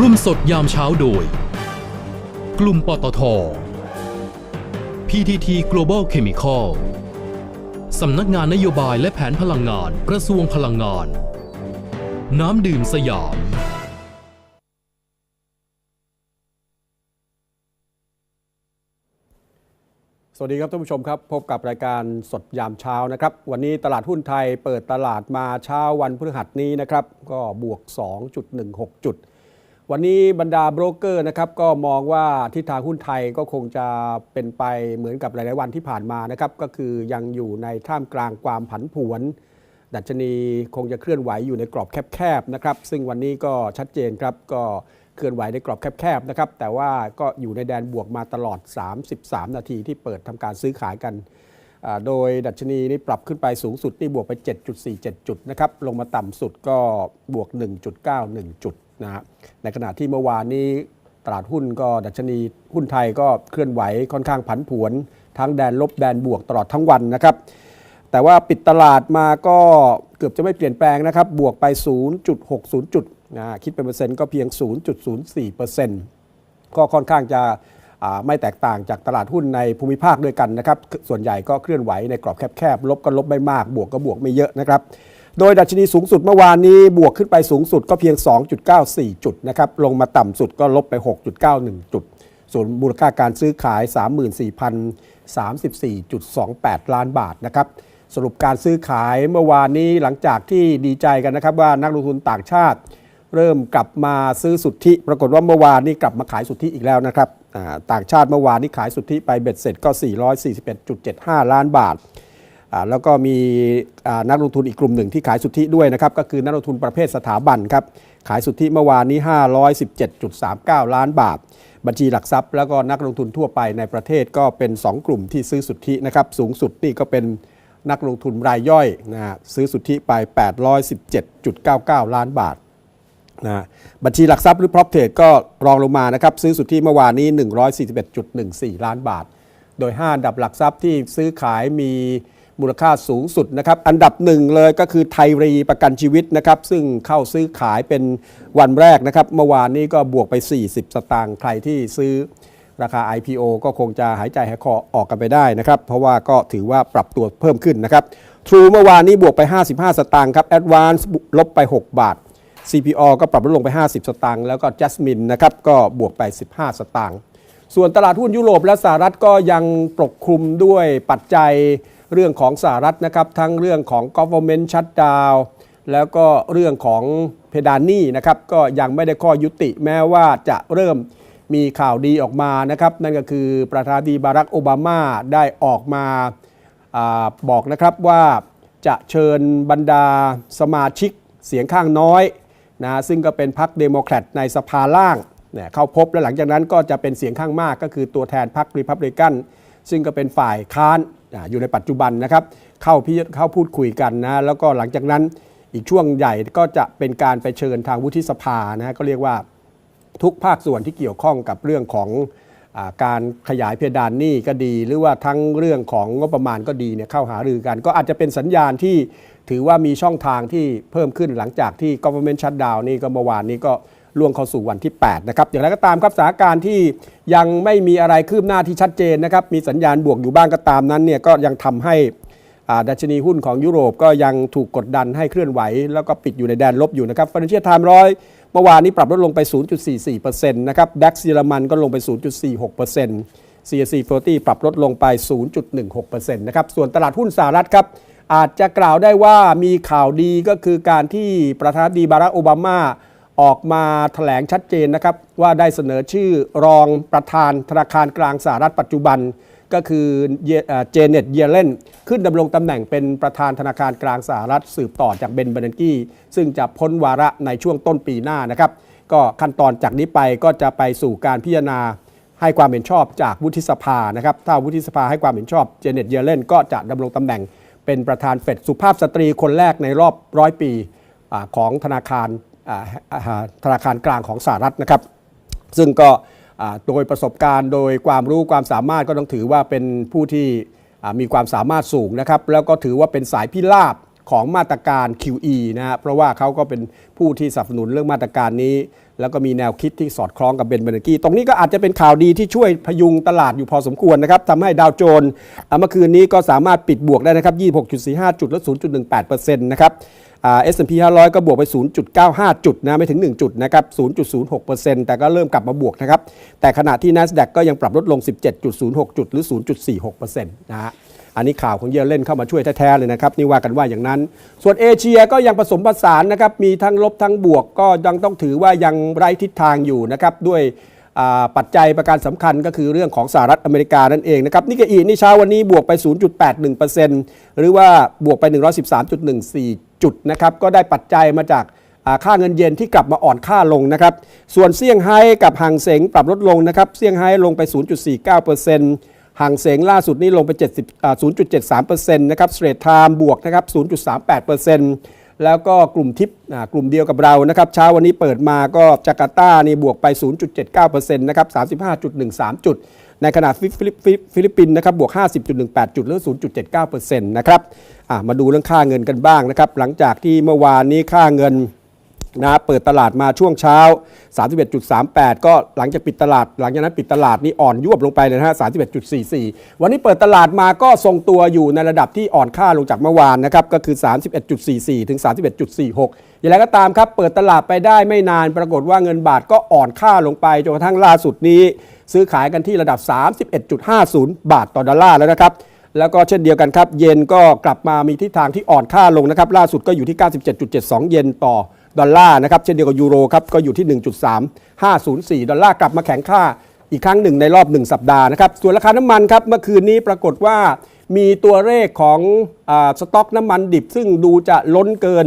ร่วมสดยามเช้าโดย กลุ่มปตท PTT Global Chemical สำนักงานนโยบายและแผนพลังงานกระทรวงพลังงาน น้ำดื่มสยาม สวัสดีครับท่านผู้ชมครับ พบกับรายการสดยามเช้านะครับ วันนี้ตลาดหุ้นไทยเปิดตลาดมาเช้าวันพฤหัสนี้นะครับ ก็บวก 2.16 จุด วันนี้บรรดาโบรกเกอร์นะครับก็มองว่าทิศทางหุ้นไทยก็คงจะเป็นไปเหมือนกับหลาย ๆ วันที่ผ่านมานะครับก็คือยังอยู่ในท่ามกลางความผันผวน ดัชนีคงจะเคลื่อนไหวอยู่ในกรอบแคบ ๆ นะครับ ซึ่งวันนี้ก็ชัดเจนครับก็เคลื่อนไหวในกรอบแคบ ๆ นะครับ แต่ว่าก็อยู่ในแดนบวกมาตลอด 33 นาทีที่เปิดทำการซื้อขายกัน โดยดัชนีนี่ปรับขึ้นไปสูงสุดนี่บวกไป 7.47 จุดนะครับ ลงมาต่ำสุดก็บวก 1.91 จุดนะฮะในขณะที่เมื่อวานนี้ตลาดหุ้นก็ดัชนีหุ้นไทยก็เคลื่อนไหวค่อนข้างผันผวนทั้งแดนลบแดนบวกตลอดทั้งวันนะครับ แต่ว่าปิดตลาดมาก็เกือบจะไม่เปลี่ยนแปลงนะครับ บวกไป 0.60 จุดนะคิดเป็นเปอร์เซ็นต์ก็เพียง 0.04เปอร์เซ็นต์ก็ค่อนข้างจะ ไม่แตกต่างจากตลาดหุ้นในภูมิภาคด้วยกันนะครับ ส่วนใหญ่ก็เคลื่อนไหวในกรอบแคบๆ ลบก็ลบไม่มาก บวกก็บวกไม่เยอะนะครับ โดยดัชนีสูงสุดเมื่อวานนี้บวกขึ้นไปสูงสุดก็เพียง 2.94 จุดนะครับ ลงมาต่ำสุดก็ลบไป 6.91 จุด ส่วนมูลค่าการซื้อขาย 34,034.28 ล้านบาทนะครับสรุปการซื้อขายเมื่อวานนี้หลังจากที่ดีใจกันนะครับว่านักลงทุนต่างชาติ เริ่มกลับมาซื้อสุทธิ ปรากฏว่าเมื่อวานนี้กลับมาขายสุทธิอีกแล้วนะครับต่างชาติเมื่อวานนี้ขายสุทธิไปเบ็ดเสร็จก็ 441.75 ล้านบาทแล้วก็มีนักลงทุนอีกกลุ่มหนึ่งที่ขายสุทธิด้วยนะครับก็คือนักลงทุนประเภทสถาบันครับขายสุทธิเมื่อวานนี้ 517.39 ล้านบาท บัญชีหลักทรัพย์ แล้วก็นักลงทุนทั่วไปในประเทศก็เป็น 2 กลุ่มที่ซื้อสุทธินะครับสูงสุดนี่ก็เป็นนักลงทุนรายย่อยนะฮะซื้อสุทธิไป 817.99 ล้านบาท นะบัญชีหลักทรัพย์หรือ prop trade ก็รองลงมานะครับซื้อสุทธิเมื่อวานนี้ 141.14 ล้านบาท โดย 5 อันดับหลักทรัพย์ที่ซื้อขายมีมูลค่าสูงสุดนะครับ อันดับหนึ่งเลยก็คือไทยรีประกันชีวิตนะครับ ซึ่งเข้าซื้อขายเป็นวันแรกนะครับ เมื่อวานนี้ก็บวกไป 40 สตางค์ใครที่ซื้อราคา IPO ก็คงจะหายใจหายคอออกกันไปได้นะครับ เพราะว่าก็ถือว่าปรับตัวเพิ่มขึ้นนะครับ True เมื่อวานนี้บวกไป 55 สตางค์ครับ Advance ลบไป 6 บาท CPO ก็ปรับลดลงไป 50 สตางค์แล้วก็ Jasmine นะครับก็บวกไป 15 สตางค์ส่วนตลาดหุ้นยุโรปและสหรัฐก็ยังปกคลุมด้วยปัจจัยเรื่องของสหรัฐนะครับทั้งเรื่องของ government shutdown แล้วก็เรื่องของเพดานหนี้นะครับก็ยังไม่ได้ข้อยุติแม้ว่าจะเริ่มมีข่าวดีออกมานะครับ นั่นก็คือประธานาธิบดีบารักโอบามาได้ออกมาอาบอกนะครับว่าจะเชิญบรรดาสมาชิกเสียงข้างน้อย นะซึ่งก็เป็นพรรคเดโมแครตในสภาล่างเนี่ยเข้าพบและหลังจากนั้นก็จะเป็นเสียงข้างมากก็คือตัวแทนพรรครีพับลิกันซึ่งก็เป็นฝ่ายค้านอยู่ในปัจจุบันนะครับ เข้าพิเข้าพูดคุยกันนะแล้วก็หลังจากนั้นอีกช่วงใหญ่ก็จะเป็นการไปเชิญทางวุฒิสภานะก็เรียกว่าทุกภาคส่วนที่เกี่ยวข้องกับเรื่องของอการขยายเพดานหนี้ก็ดี หรือว่าทั้งเรื่องของงบประมาณก็ดีเนี่ยเข้าหารือกัน ก็อาจจะเป็นสัญญาณที่ ถือว่ามีช่องทางที่เพิ่มขึ้นหลังจากที่ government shutdown นี่ก็เมื่อวานนี้ก็ล่วงเข้าสู่วันที่ 8 นะครับ อย่างไรก็ตามครับสถานการณ์ที่ยังไม่มีอะไรคืบหน้าที่ชัดเจนนะครับ มีสัญญาณบวกอยู่บ้างก็ตามนั้นเนี่ยก็ยังทำให้อาดัชนีหุ้นของยุโรปก็ยังถูกกดดันให้เคลื่อนไหว แล้วก็ปิดอยู่ในแดนลบอยู่นะครับฟันเชียไทม์ร้อยเมื่อวานนี้ปรับลดลงไป 0.44%นะครับดัคเยอรมันก็ลงไป 0.46% CAC 40ปรับลดลงไป 0.16%นะครับส่วนตลาดหุ้นสหรัฐครับ อาจจะกล่าวได้ว่ามีข่าวดีก็คือการที่ประธานาธิบดีบารักโอบามาออกมาแถลงชัดเจนนะครับ ว่าได้เสนอชื่อรองประธานธนาคารกลางสหรัฐปัจจุบัน ก็คือเจเน็ตเยเลนขึ้นดำรงตำแหน่งเป็นประธานธนาคารกลางสหรัฐสืบต่อจากเบนเบรนกี้ ซึ่งจะพ้นวาระในช่วงต้นปีหน้านะครับ ก็ขั้นตอนจากนี้ไปก็จะไปสู่การพิจารณาให้ความเห็นชอบจากวุฒิสภานะครับ ถ้าวุฒิสภาให้ความเห็นชอบเจเน็ตเยเลนก็จะดำรงตำแหน่ง เป็นประธานเฟดสุภาพสตรีคนแรกในรอบร้อยปีอของธนาคารธนาคารกลางของสหรัฐนะครับ ซึ่งก็โดยประสบการณ์โดยความรู้ความสามารถก็ต้องถือว่าเป็นผู้ที่มีความสามารถสูงนะครับ แล้วก็ถือว่าเป็นสายพิราบของมาตรการ QE นะฮะเพราะว่าเขาก็เป็นผู้ที่สนับสนุนเรื่องมาตรการนี้ แล้วก็มีแนวคิดที่สอดคล้องกับเบนเบนกี้ตรงนี้ก็อาจจะเป็นข่าวดีที่ช่วยพยุงตลาดอยู่พอสมควรนะครับทำให้ดาวโจนส์เมื่อคืนนี้ก็สามารถปิดบวกได้นะครับ 26.45 จุดและ 0.18%นะครับอ่า S&P 500ก็บวกไป 0.95 จุดนะไม่ถึง 1 จุดนะครับ 0.06%แต่ก็เริ่มกลับมาบวกนะครับ แต่ขณะที่ NASDAQ ก็ยังปรับลดลง 17.06 จุดหรือ 0.46%นะฮะ อันนี้ข่าวของเยอเล่นเข้ามาช่วยแท้ๆเลยนะครับนี่ว่ากันว่าอย่างนั้น ส่วนเอเชียก็ยังผสมผสานนะครับมีทั้งลบทั้งบวกก็ยังต้องถือว่ายังไร้ทิศทางอยู่นะครับด้วยปัจจัยประการสำคัญก็คือเรื่องของสหรัฐอเมริกานั่นเองนะครับนิกเกอีนี่เช้าวันนี้บวกไป 0.81%หรือว่าบวกไป 113.14 จุดนะครับก็ได้ปัจจัยมาจากค่าเงินเยนที่กลับมาอ่อนค่าลงนะครับส่วนเซี่ยงไฮ้กับหางเสงปรับลดลงนะครับเซี่ยงไฮ้ลงไป 0.49% ห่างเสงล่าสุดนี่ลงไป 70อ่า0.73%นะครับสเตรทไทม์บวกนะครับ 0.38%แล้วก็กลุ่มทิปกลุ่มเดียวกับเรานะครับเช้าวันนี้เปิดมาก็จาการ์ตานี่บวกไป 0.79%นะครับ35.13 จุด ในขณะฟิฟิลิปฟิลิปฟิลิปปินส์นะครับบวก 50.18 จุดหรือ 0.79%นะครับมาดูเรื่องค่าเงินกันบ้างนะครับหลังจากที่เมื่อวานนี้ค่าเงิน นะเปิดตลาดมาช่วงเช้า 31.38 ก็หลังจากปิดตลาด หลังจากนั้นปิดตลาดนี่อ่อนยวบลงไปเลยนะฮะ31.44 วันนี้เปิดตลาดมาก็ทรงตัวอยู่ในระดับที่อ่อนค่าลงจากเมื่อวานนะครับก็คือ 31.44 ถึง 31.46 อย่างไรก็ตามครับเปิดตลาดไปได้ไม่นานปรากฏว่าเงินบาทก็อ่อนค่าลงไปจนกระทั่งล่าสุดนี้ ซื้อขายกันที่ระดับ 31.50 บาทต่อดอลลาร์แล้วนะครับแล้วก็เช่นเดียวกันครับ เยนก็กลับมามีทิศทางที่อ่อนค่าลงนะครับ ล่าสุดก็อยู่ที่ 97.72 เยนต่อ ดอลลาร์นะครับเช่นเดียวกับยูโรครับก็อยู่ที่ 1.3504 ดอลลาร์กลับมาแข็งค่าอีกครั้งหนึ่งในรอบ 1 สัปดาห์นะครับส่วนราคาน้ำมันครับเมื่อคืนนี้ปรากฏว่ามีตัวเลขของอสต็อกน้ำมันดิบ ซึ่งดูจะล้นเกิน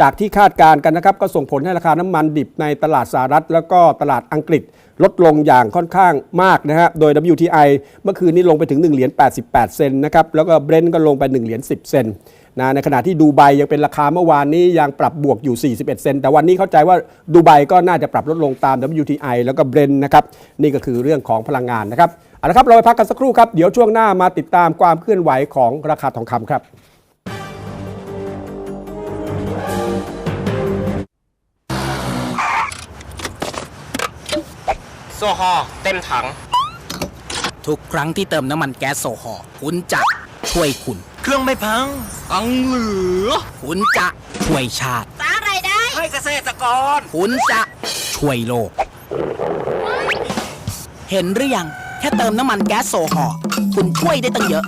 จากที่คาดการณ์กันนะครับ ก็ส่งผลให้ราคาน้ำมันดิบในตลาดสหรัฐ แล้วก็ตลาดอังกฤษลดลงอย่างค่อนข้างมากนะฮะโดย WTI เมื่อคืนนี้ลงไปถึง1เหรียญ88 เซนต์นะครับแล้วก็เบรนท์ก็ลงไป1เหรียญ10 เซนต์ นะในขณะที่ดูไบยังเป็นราคาเมื่อวานนี้ยังปรับบวกอยู่ 41 เซนต์แต่วันนี้เข้าใจว่าดูไบก็น่าจะปรับลดลงตาม WTI แล้วก็เบรนท์นะครับ นี่ก็คือเรื่องของพลังงานนะครับเอาละครับ เราไปพักกันสักครู่ครับ เดี๋ยวช่วงหน้ามาติดตามความเคลื่อนไหวของราคาทองคำครับโซฮอเต็มถัง ทุกครั้งที่เติมน้ำมันแก๊สโซฮอล์คุณจะช่วยคุณ เครื่องไม่พังอังเหลือ คุณจะช่วยชาติสร้างรายได้ ให้เกษตรกร คุณจะช่วยโลก เห็นหรือยัง แค่เติมน้ำมันแก๊สโซฮอล์คุณช่วยได้ตั้งเยอะ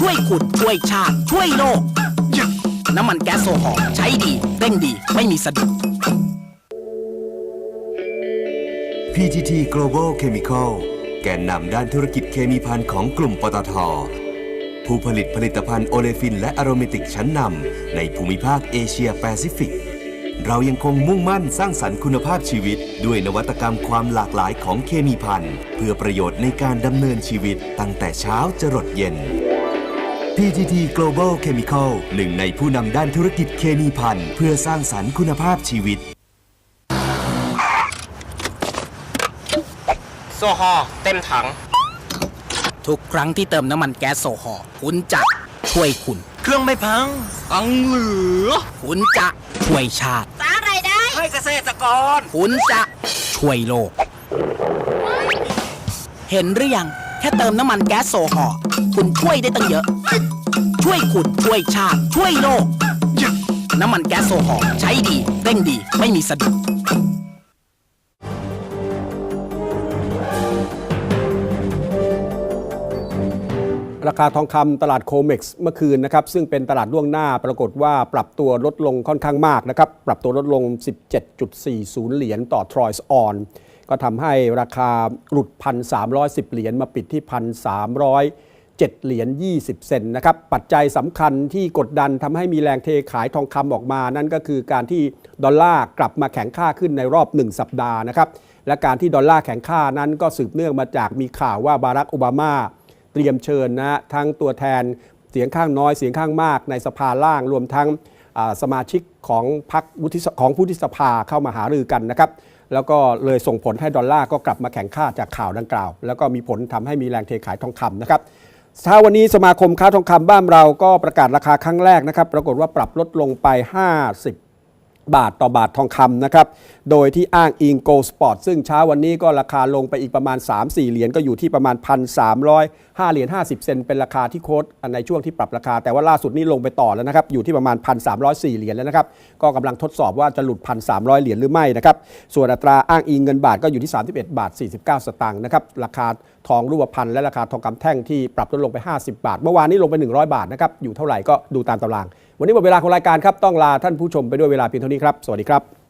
ช่วยคุณช่วยชาติ ช่วยโลก น้ำมันแก๊สโซฮอล์ใช้ดีเร่งดีไม่มีสะดุด PTT Global Chemical แกนนำด้านธุรกิจเคมีภัณฑ์ของกลุ่มปตท ผู้ผลิตผลิตภัณฑ์โอเลฟิน และอโรมาติกชั้นนำในภูมิภาคเอเชียแปซิฟิก เรายังคงมุ่งมั่นสร้างสรรค์คุณภาพชีวิต ด้วยนวัตกรรมความหลากหลายของเคมีภัณฑ์เพื่อประโยชน์ในการดำเนินชีวิตตั้งแต่เช้าจรดเย็น PTT Global Chemical หนึ่งในผู้นำด้านธุรกิจเคมีภัณฑ์เพื่อสร้างสรรค์คุณภาพชีวิต โซฮอเต็มถัง ทุกครั้งที่เติมน้ำมันแก๊สโซฮอล์คุณจะช่วยคุณ เครื่องไม่พังอังเหลือ คุณจะช่วยชาติ สร้างรายได้ ให้เกษตรกร คุณจะช่วยโลก เห็นหรือยัง แค่เติมน้ำมันแก๊สโซฮอล์คุณช่วยได้ตั้งเยอะ ช่วยคุณช่วยชาติ ช่วยโลก น้ำมันแก๊สโซฮอล์ใช้ดีเร่งดีไม่มีสะดุด ราคาทองคำตลาดโคเม็กซ์เมื่อคืนนะครับซึ่งเป็นตลาดล่วงหน้าปรากฏว่าปรับตัวลดลงค่อนข้างมากนะครับปรับตัวลดลง 17.40 เหรียญต่อทรอยส์ออนก็ทำให้ราคาหลุด 1,310 เหรียญมาปิดที่ 1,307 เหรียญ 20 เซนต์นะครับปัจจัยสำคัญที่กดดันทำให้มีแรงเทขายทองคำออกมา นั่นก็คือการที่ดอลลาร์กลับมาแข็งค่าขึ้นในรอบ 1 สัปดาห์นะครับและการที่ดอลลาร์แข็งค่านั้นก็สืบเนื่องมาจากมีข่าวว่าบารักโอบามา เตรียมเชิญนะทั้งตัวแทนเสียงข้างน้อยเสียงข้างมากในสภาล่าง รวมทั้งสมาชิกของพรรคของผู้ที่สภาเข้ามาหารือกันนะครับแล้วก็เลยส่งผลให้ดอลลาร์ก็กลับมาแข็งค่าจากข่าวดังกล่าว แล้วก็มีผลทำให้มีแรงเทขายทองคำนะครับเช้าวันนี้สมาคมค้าทองคำบ้านเราก็ประกาศราคาครั้งแรกนะครับ ปรากฏว่าปรับลดลงไป 50 บาทต่อบาททองคำนะครับ โดยที่อ้างอิง Gold Spot ซึ่งเช้าวันนี้ก็ราคาลงไปอีกประมาณ 3-4 เหรียญก็อยู่ที่ประมาณ 1,305 เหรียญ50 เซนเป็นราคาที่โค้ดในช่วงที่ปรับราคา แต่ว่าล่าสุดนี้ลงไปต่อแล้วนะครับ อยู่ที่ประมาณ 1,304 เหรียญแล้วนะครับ ก็กำลังทดสอบว่าจะหลุด 1,300 เหรียญหรือไม่นะครับ ส่วนอัตราอ้างอิงเงินบาทก็อยู่ที่ 31 บาท 49 สตางค์นะครับ ราคาทองรูปพรรณและราคาทองคำแท่งที่ปรับลดลงไป 50 บาท เมื่อวานนี้ลงไป 100 บาทนะครับ อยู่เท่าไหร่ก็ดูตามตาราง วันนี้หมดเวลาของรายการครับต้องลาท่านผู้ชมไปด้วยเวลาเพียงเท่านี้ครับ สวัสดีครับ